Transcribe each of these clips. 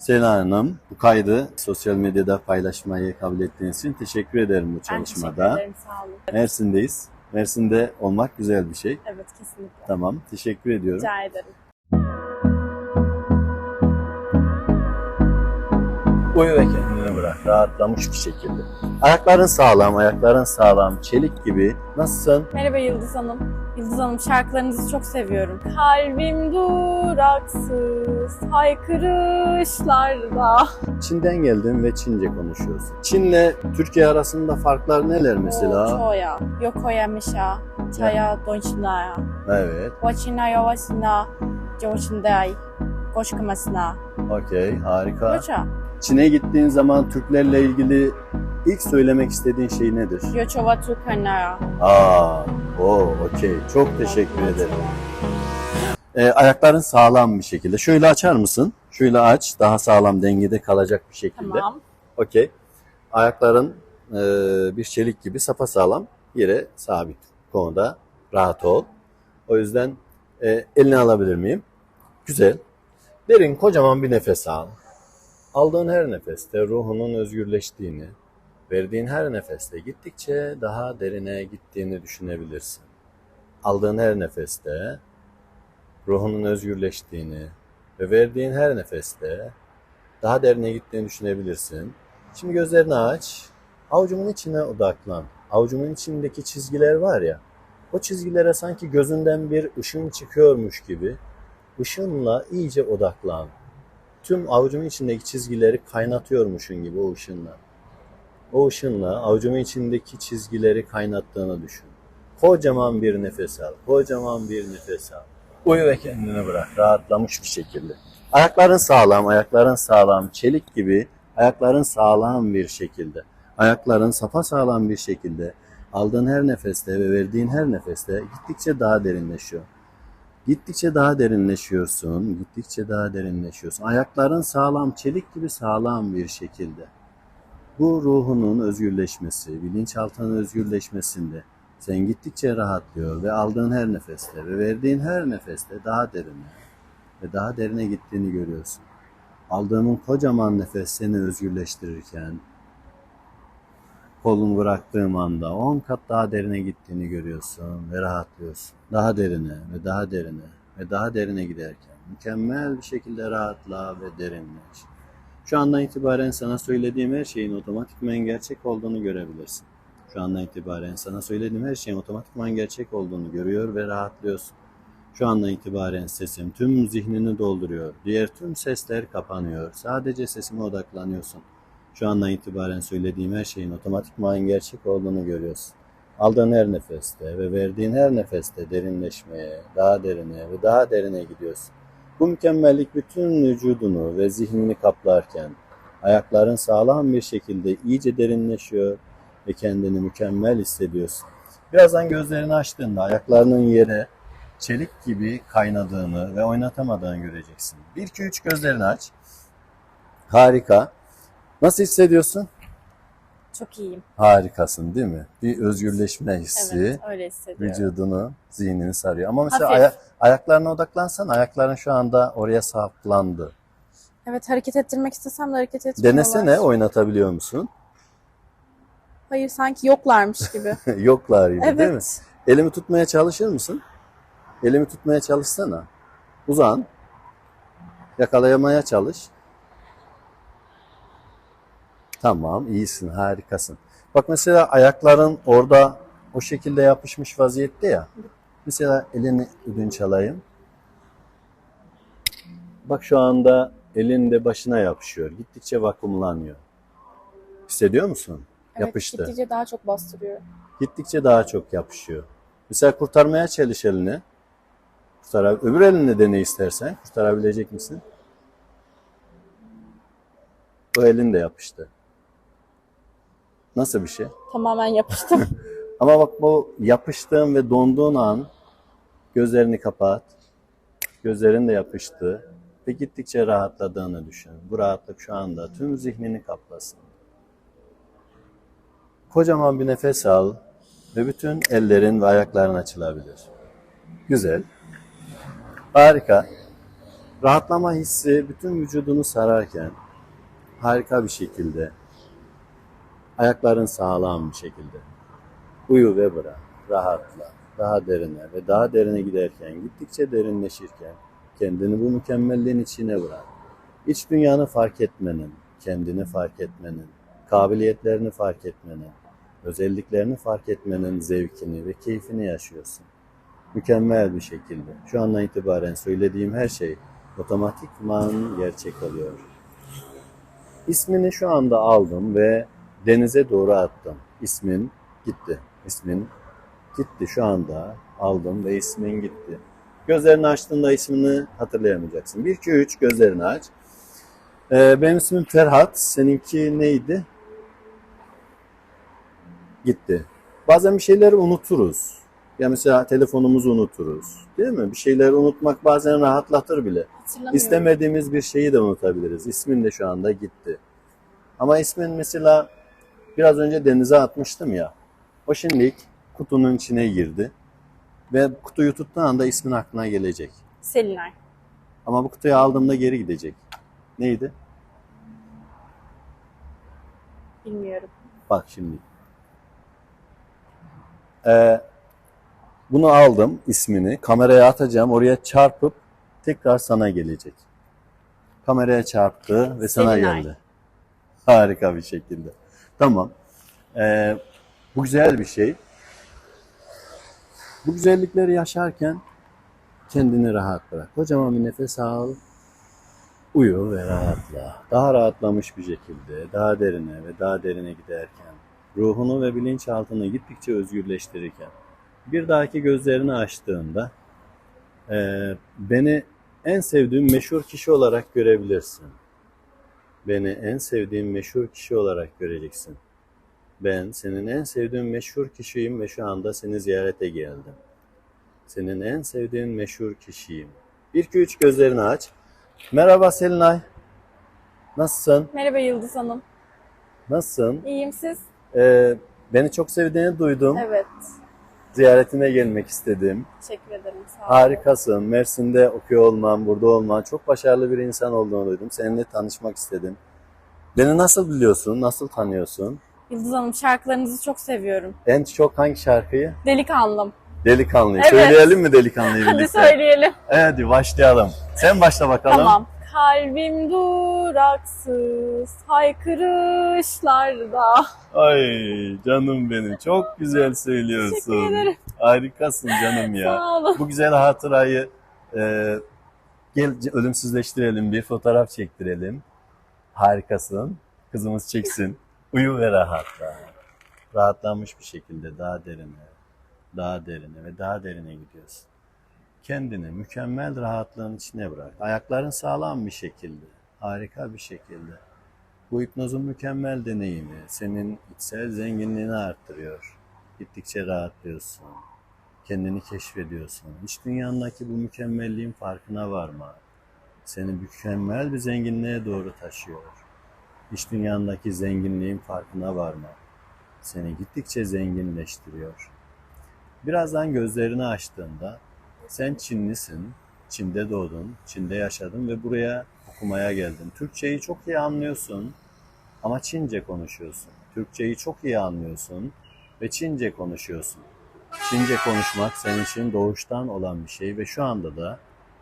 Sena Hanım, bu kaydı sosyal medyada paylaşmayı kabul ettiğiniz için teşekkür ederim bu Ben teşekkür çalışmada. ederim. Sağ olun. Mersin'deyiz. Mersin'de olmak güzel bir şey. Evet kesinlikle. Tamam, teşekkür ediyorum. Rica ederim. Uyu bırak, rahatlamış bir şekilde. Ayakların sağlam, ayakların sağlam, çelik gibi. Nasılsın? Merhaba Yıldız Hanım. Yıldız Hanım şarkılarınızı çok seviyorum. Kalbim duraksız haykırışlarda. Çin'den geldin ve Çince konuşuyorsun. Çin'le Türkiye arasında farklar neler mesela? Çoya, yokoya mişa, çaya donçinaya. Evet, Vaçina yavaşina, coşinday, koşkumasına. okey, harika. Yoça, Çin'e gittiğin zaman Türklerle ilgili ilk söylemek istediğin şey nedir? yoçova tukanaya. Aa, o, okey. Çok teşekkür ederim. Ee, ayakların sağlam bir şekilde. Şöyle açar mısın? Şöyle aç. Daha sağlam dengede kalacak bir şekilde. Tamam. Okey. Ayakların e, bir çelik gibi sapasağlam yere sabit. Konuda rahat ol. O yüzden e, elini alabilir miyim? Güzel. Derin kocaman bir nefes al. Aldığın her nefeste ruhunun özgürleştiğini, verdiğin her nefeste gittikçe daha derine gittiğini düşünebilirsin. Aldığın her nefeste ruhunun özgürleştiğini ve verdiğin her nefeste daha derine gittiğini düşünebilirsin. Şimdi gözlerini aç. Avucumun içine odaklan. Avucumun içindeki çizgiler var ya. O çizgilere sanki gözünden bir ışın çıkıyormuş gibi ışınla iyice odaklan. Tüm avucumun içindeki çizgileri kaynatıyormuşun gibi o ışınla. O ışınla avucumun içindeki çizgileri kaynattığını düşün. Kocaman bir nefes al. Kocaman bir nefes al. Uyu ve kendini bırak. Rahatlamış bir şekilde. Ayakların sağlam, ayakların sağlam, çelik gibi ayakların sağlam bir şekilde. Ayakların safa sağlam bir şekilde aldığın her nefeste ve verdiğin her nefeste gittikçe daha derinleşiyor. Gittikçe daha derinleşiyorsun, gittikçe daha derinleşiyorsun. Ayakların sağlam, çelik gibi sağlam bir şekilde. Bu ruhunun özgürleşmesi, bilinçaltının özgürleşmesinde sen gittikçe rahatlıyor ve aldığın her nefeste ve verdiğin her nefeste daha derine ve daha derine gittiğini görüyorsun. Aldığın kocaman nefes seni özgürleştirirken kolunu bıraktığım anda 10 kat daha derine gittiğini görüyorsun ve rahatlıyorsun. Daha derine ve daha derine ve daha derine giderken mükemmel bir şekilde rahatla ve derinleş. Şu andan itibaren sana söylediğim her şeyin otomatikman gerçek olduğunu görebilirsin. Şu andan itibaren sana söylediğim her şeyin otomatikman gerçek olduğunu görüyor ve rahatlıyorsun. Şu andan itibaren sesim tüm zihnini dolduruyor. Diğer tüm sesler kapanıyor. Sadece sesime odaklanıyorsun. Şu andan itibaren söylediğim her şeyin otomatikman gerçek olduğunu görüyorsun. Aldığın her nefeste ve verdiğin her nefeste derinleşmeye, daha derine ve daha derine gidiyorsun. Bu mükemmellik bütün vücudunu ve zihnini kaplarken ayakların sağlam bir şekilde iyice derinleşiyor ve kendini mükemmel hissediyorsun. Birazdan gözlerini açtığında ayaklarının yere çelik gibi kaynadığını ve oynatamadığını göreceksin. 1 2 3 gözlerini aç. Harika. Nasıl hissediyorsun? Çok iyiyim. Harikasın değil mi? Bir özgürleşme hissi Evet öyle hissediyorum. vücudunu, zihnini sarıyor. Ama mesela Hafif. aya- ayaklarına odaklansan ayakların şu anda oraya saplandı. Evet hareket ettirmek istesem de hareket etmiyorlar. Denesene oynatabiliyor musun? Hayır sanki yoklarmış gibi. Yoklar gibi değil mi? evet. Elimi tutmaya çalışır mısın? Elimi tutmaya çalışsana. Uzan. Yakalayamaya çalış. Tamam, iyisin, harikasın. Bak mesela ayakların orada o şekilde yapışmış vaziyette ya. Mesela elini ödünç alayım. Bak şu anda elin de başına yapışıyor. Gittikçe vakumlanıyor. Hissediyor musun? Evet, Yapıştı. gittikçe daha çok bastırıyor. Gittikçe daha çok yapışıyor. Mesela kurtarmaya çalış elini. Kurtar, öbür elinle dene istersen. Kurtarabilecek misin? Bu elin de yapıştı. Nasıl bir şey? Tamamen yapıştım. Ama bak bu yapıştığın ve donduğun an gözlerini kapat. Gözlerin de yapıştı. Ve gittikçe rahatladığını düşün. Bu rahatlık şu anda tüm zihnini kaplasın. Kocaman bir nefes al ve bütün ellerin ve ayakların açılabilir. Güzel. Harika. rahatlama hissi bütün vücudunu sararken harika bir şekilde ayakların sağlam bir şekilde uyu ve bırak, rahatla, daha derine ve daha derine giderken, gittikçe derinleşirken kendini bu mükemmelliğin içine bırak. İç dünyanı fark etmenin, kendini fark etmenin, kabiliyetlerini fark etmenin, özelliklerini fark etmenin zevkini ve keyfini yaşıyorsun. Mükemmel bir şekilde. Şu andan itibaren söylediğim her şey otomatikman gerçek oluyor. İsmini şu anda aldım ve denize doğru attım. İsmin gitti. İsmin gitti şu anda aldım ve ismin gitti. Gözlerini açtığında ismini hatırlayamayacaksın. 1, 2, 3 gözlerini aç. Ee, benim ismim Ferhat. Seninki neydi? Gitti. Bazen bir şeyleri unuturuz. Ya mesela telefonumuzu unuturuz. Değil mi? Bir şeyleri unutmak bazen rahatlatır bile. İstemediğimiz bir şeyi de unutabiliriz. İsmin de şu anda gitti. Ama ismin mesela biraz önce denize atmıştım ya. O şimdilik kutunun içine girdi. Ve kutuyu tuttuğun anda ismin aklına gelecek. Selinay. Ama bu kutuyu aldığımda geri gidecek. Neydi? Bilmiyorum. Bak şimdi. Ee, bunu aldım ismini. Kameraya atacağım. Oraya çarpıp tekrar sana gelecek. Kameraya çarptı ve sana Selinay. geldi. Harika bir şekilde. Tamam. Ee, bu güzel bir şey. Bu güzellikleri yaşarken kendini rahat bırak. Kocaman bir nefes al. Uyu ve rahatla. Daha rahatlamış bir şekilde, daha derine ve daha derine giderken, ruhunu ve bilinçaltını gittikçe özgürleştirirken, bir dahaki gözlerini açtığında eee, beni en sevdiğim meşhur kişi olarak görebilirsin. Beni en sevdiğim meşhur kişi olarak göreceksin. Ben senin en sevdiğin meşhur kişiyim ve şu anda seni ziyarete geldim. Senin en sevdiğin meşhur kişiyim. 1 2 3 gözlerini aç. Merhaba Selinay. Nasılsın? Merhaba Yıldız Hanım. Nasılsın? İyiyim siz? Ee, beni çok sevdiğini duydum. Evet. Ziyaretine gelmek istedim. Teşekkür ederim. Sağ olun. Harikasın. Mersin'de okuyor olman, burada olman, çok başarılı bir insan olduğunu duydum. Seninle tanışmak istedim. Beni nasıl biliyorsun? Nasıl tanıyorsun? Yıldız Hanım şarkılarınızı çok seviyorum. En çok hangi şarkıyı? Delikanlım. Delikanlıyı. Evet. Söyleyelim mi Delikanlıyı Hadi birlikte? söyleyelim. Hadi başlayalım. Sen başla bakalım. Tamam. Kalbim duraksız haykırışlarda. Ay canım benim. Çok güzel söylüyorsun. Harikasın canım ya. Sağ olun. Bu güzel hatırayı e, gel ölümsüzleştirelim, bir fotoğraf çektirelim. Harikasın. Kızımız çeksin. Uyu ve rahatla. Rahatlanmış bir şekilde daha derine, daha derine ve daha derine gidiyorsun. Kendini mükemmel rahatlığın içine bırak. Ayakların sağlam bir şekilde, harika bir şekilde. Bu hipnozun mükemmel deneyimi senin içsel zenginliğini arttırıyor. Gittikçe rahatlıyorsun kendini keşfediyorsun. İç dünyandaki bu mükemmelliğin farkına varma. Seni mükemmel bir zenginliğe doğru taşıyor. İç dünyandaki zenginliğin farkına varma. Seni gittikçe zenginleştiriyor. Birazdan gözlerini açtığında sen Çinlisin, Çin'de doğdun, Çin'de yaşadın ve buraya okumaya geldin. Türkçeyi çok iyi anlıyorsun ama Çince konuşuyorsun. Türkçeyi çok iyi anlıyorsun ve Çince konuşuyorsun. Çince konuşmak senin için doğuştan olan bir şey ve şu anda da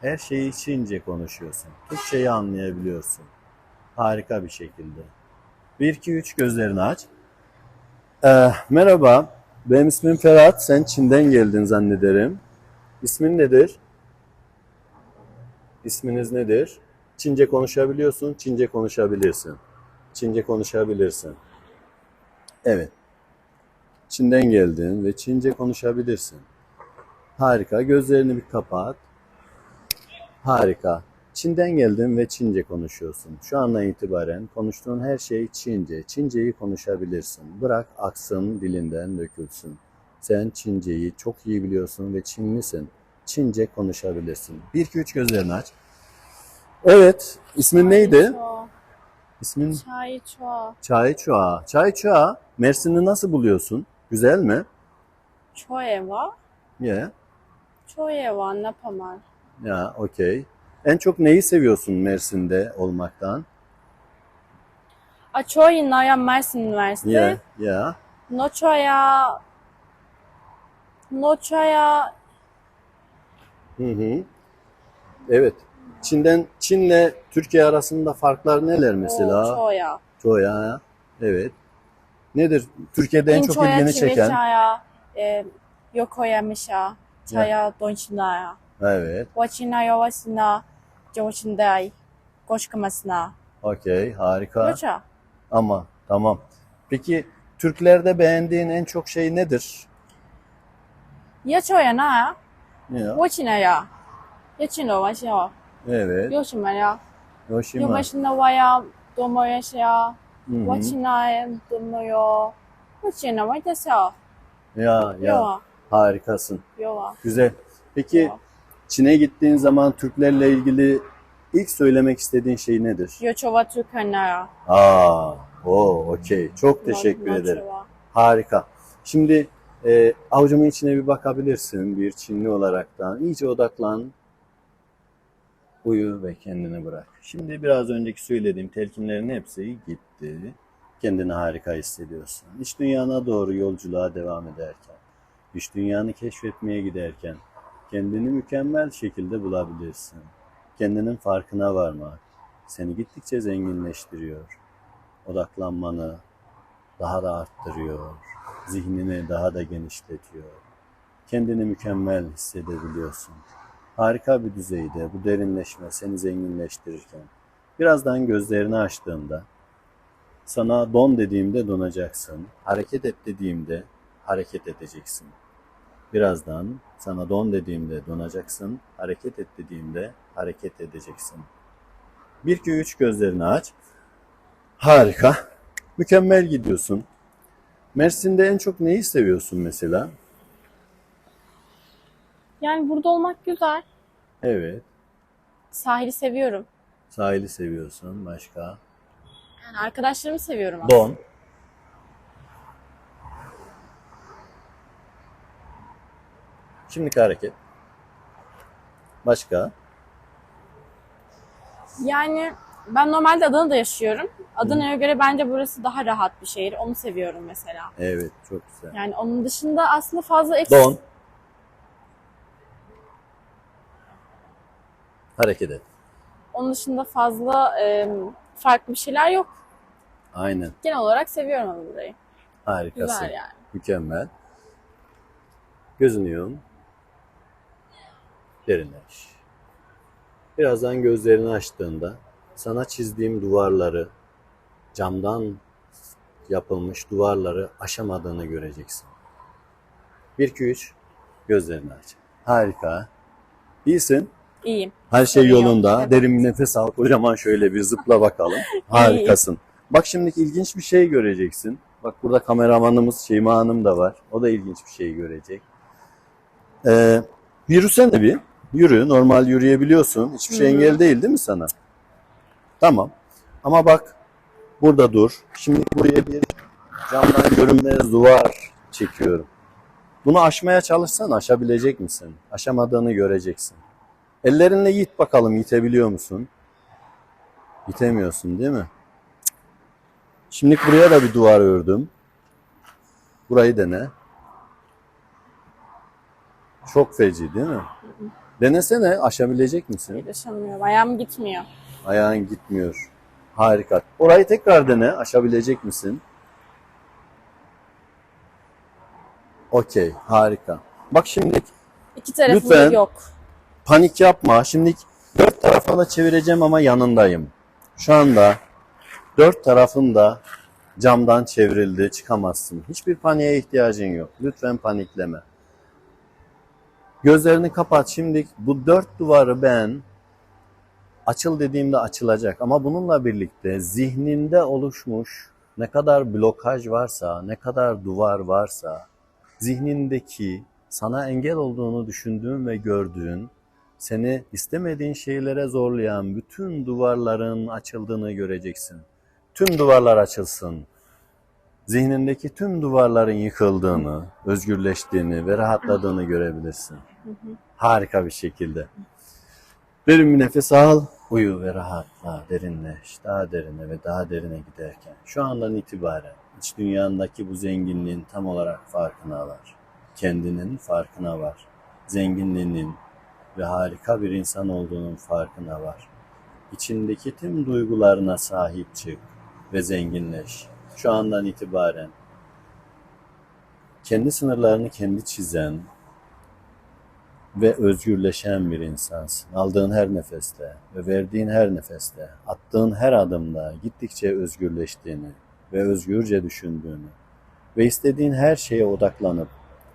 her şeyi Çince konuşuyorsun. Türkçeyi anlayabiliyorsun. Harika bir şekilde. 1 2 3 gözlerini aç. Ee, merhaba. Benim ismim Ferhat. Sen Çin'den geldin zannederim. İsmin nedir? İsminiz nedir? Çince konuşabiliyorsun, Çince konuşabilirsin. Çince konuşabilirsin. Evet. Çin'den geldin ve Çince konuşabilirsin. Harika. Gözlerini bir kapat. Harika. Çin'den geldin ve Çince konuşuyorsun. Şu andan itibaren konuştuğun her şey Çince. Çinceyi konuşabilirsin. Bırak aksın dilinden dökülsün. Sen Çinceyi çok iyi biliyorsun ve Çinlisin. Çince konuşabilirsin. 1 2 3 gözlerini aç. Evet. İsmin neydi? İsmin Çay ço. Çay Çua. Çay Çua. Mersin'i nasıl buluyorsun? Güzel mi? Çoeva. Yeah. Çoeva Napamar. Ya, okey. En çok neyi seviyorsun Mersin'de olmaktan? Açoyinaya Mersin Üniversitesi. Ya, ya. Noçoya Noçoya Hı hı. Evet. Çin'den Çin'le Türkiye arasında farklar neler mesela? Noçoya. Çoya. Evet. Nedir Türkiye'de en çok ilgini çeken? Çiveçaya e, Yokoyamışa Çaya Donçinaya. Evet. Vaçina Yovasina Joçinday Koşkamasına. Okey. Harika. Noça. Ama tamam. Peki Türklerde beğendiğin en çok şey nedir? Yaçoya na Ya. Vaçinaya. Yaçino Vaşya. Evet. Yoşimaya. Yoshima. Yomaşina Vaya Domoyaşya. Hı hı. Vaçinaya Domoyo. Vaçina Vaytasya. Ya ya Yova. harikasın. Yova. Güzel. Peki Yova. Çin'e gittiğin zaman Türklerle ilgili ilk söylemek istediğin şey nedir? Yoçova Türkanaya. Aa, o okey. Çok teşekkür ederim. Harika. Şimdi e, avucumun içine bir bakabilirsin bir Çinli olaraktan. İyice odaklan. Uyu ve kendini bırak. Şimdi biraz önceki söylediğim telkinlerin hepsi gitti. Kendini harika hissediyorsun. İç dünyana doğru yolculuğa devam ederken, iç dünyanı keşfetmeye giderken kendini mükemmel şekilde bulabilirsin. Kendinin farkına varmak seni gittikçe zenginleştiriyor. Odaklanmanı, daha da arttırıyor. Zihnini daha da genişletiyor. Kendini mükemmel hissedebiliyorsun. Harika bir düzeyde bu derinleşme seni zenginleştirirken birazdan gözlerini açtığında sana don dediğimde donacaksın. Hareket et dediğimde hareket edeceksin. Birazdan sana don dediğimde donacaksın. Hareket et dediğimde hareket edeceksin. 1 2 3 gözlerini aç. Harika. Mükemmel gidiyorsun. Mersin'de en çok neyi seviyorsun mesela? Yani burada olmak güzel. Evet. Sahili seviyorum. Sahili seviyorsun. Başka? Yani arkadaşlarımı seviyorum aslında. Don. Şimdiki hareket. Başka? Yani ben normalde Adana'da yaşıyorum. Adana'ya göre bence burası daha rahat bir şehir. Onu seviyorum mesela. Evet, çok güzel. Yani onun dışında aslında fazla eksik. Don. Hareket et. Onun dışında fazla e, farklı bir şeyler yok. Aynen. Genel olarak seviyorum ama burayı. Harikasın. Güzel yani. Mükemmel. Gözünü yum. Derinleş. Birazdan gözlerini açtığında sana çizdiğim duvarları, camdan yapılmış duvarları aşamadığını göreceksin. 1 2 3 gözlerini aç. Harika. İyisin. İyiyim. Her şey yok. yolunda. Evet. Derin bir nefes al. Kocaman şöyle bir zıpla bakalım. Harikasın. Bak şimdi ilginç bir şey göreceksin. Bak burada kameramanımız Şeyma Hanım da var. O da ilginç bir şey görecek. Ee, yürüsene bir. Yürü. Normal yürüyebiliyorsun. Hiçbir şey engel değil değil mi sana? Tamam. Ama bak burada dur. Şimdi buraya bir camdan görünmez duvar çekiyorum. Bunu aşmaya çalışsan aşabilecek misin? Aşamadığını göreceksin. Ellerinle yit bakalım yitebiliyor musun? Yitemiyorsun değil mi? Şimdi buraya da bir duvar ördüm. Burayı dene. Çok feci değil mi? Denesene aşabilecek misin? Yaşamıyorum. Ayağım gitmiyor. Ayağın gitmiyor. Harika. Orayı tekrar dene. Aşabilecek misin? Okey. Harika. Bak şimdi İki tarafında Lütfen. yok. panik yapma. Şimdi dört tarafa da çevireceğim ama yanındayım. Şu anda dört tarafın da camdan çevrildi. Çıkamazsın. Hiçbir paniğe ihtiyacın yok. Lütfen panikleme. Gözlerini kapat. Şimdi bu dört duvarı ben açıl dediğimde açılacak. Ama bununla birlikte zihninde oluşmuş ne kadar blokaj varsa, ne kadar duvar varsa, zihnindeki sana engel olduğunu düşündüğün ve gördüğün, seni istemediğin şeylere zorlayan bütün duvarların açıldığını göreceksin. Tüm duvarlar açılsın. Zihnindeki tüm duvarların yıkıldığını, özgürleştiğini ve rahatladığını görebilirsin. Harika bir şekilde. Derin bir nefes al. Uyu ve rahatla, derinleş, daha derine ve daha derine giderken şu andan itibaren iç dünyandaki bu zenginliğin tam olarak farkına var. Kendinin farkına var. Zenginliğinin ve harika bir insan olduğunun farkına var. İçindeki tüm duygularına sahip çık ve zenginleş. Şu andan itibaren kendi sınırlarını kendi çizen, ve özgürleşen bir insansın. Aldığın her nefeste ve verdiğin her nefeste, attığın her adımda gittikçe özgürleştiğini ve özgürce düşündüğünü ve istediğin her şeye odaklanıp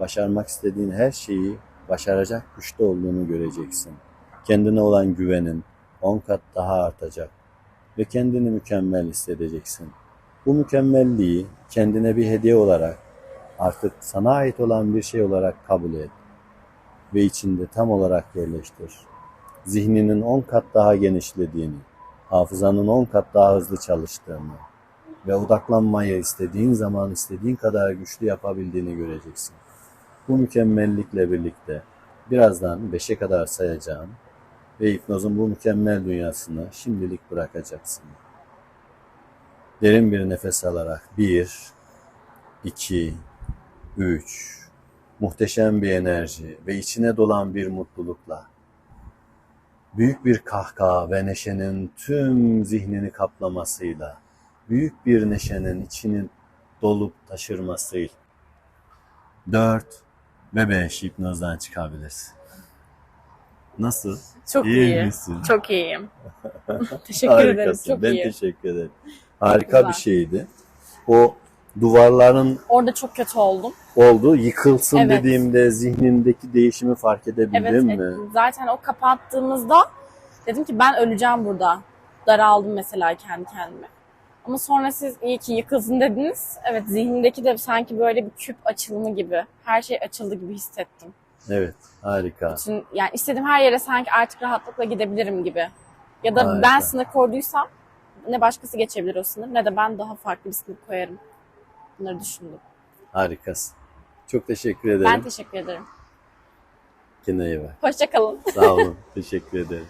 başarmak istediğin her şeyi başaracak güçte olduğunu göreceksin. Kendine olan güvenin on kat daha artacak ve kendini mükemmel hissedeceksin. Bu mükemmelliği kendine bir hediye olarak artık sana ait olan bir şey olarak kabul et ve içinde tam olarak yerleştir. Zihninin 10 kat daha genişlediğini, hafızanın 10 kat daha hızlı çalıştığını ve odaklanmayı istediğin zaman istediğin kadar güçlü yapabildiğini göreceksin. Bu mükemmellikle birlikte birazdan 5'e kadar sayacağım ve hipnozun bu mükemmel dünyasını şimdilik bırakacaksın. Derin bir nefes alarak 1, 2, 3, muhteşem bir enerji ve içine dolan bir mutlulukla, büyük bir kahkaha ve neşenin tüm zihnini kaplamasıyla, büyük bir neşenin içini dolup taşırmasıyla, dört ve beş hipnozdan çıkabilirsin. Nasıl? Çok İyi iyi. misin? Çok iyiyim. Teşekkür ederim. Harikasın. Çok ben iyi. teşekkür ederim. Harika güzel. bir şeydi. O duvarların Orada çok kötü oldum. oldu. Yıkılsın Evet. dediğimde zihnindeki değişimi fark edebildin Evet, mi? evet. zaten o kapattığımızda dedim ki ben öleceğim burada. Daraldım mesela kendi kendime. Ama sonra siz iyi ki yıkılsın dediniz. Evet zihnimdeki de sanki böyle bir küp açılımı gibi. Her şey açıldı gibi hissettim. Evet, harika. Bütün, yani istediğim her yere sanki artık rahatlıkla gidebilirim gibi. Ya da Harika. ben sınır koyduysam ne başkası geçebilir o sınır ne de ben daha farklı bir sınır koyarım. Bunları düşündüm. Harikasın. Çok teşekkür ederim. Ben teşekkür ederim. Kendine iyi bak. Hoşçakalın. Sağ olun. teşekkür ederim.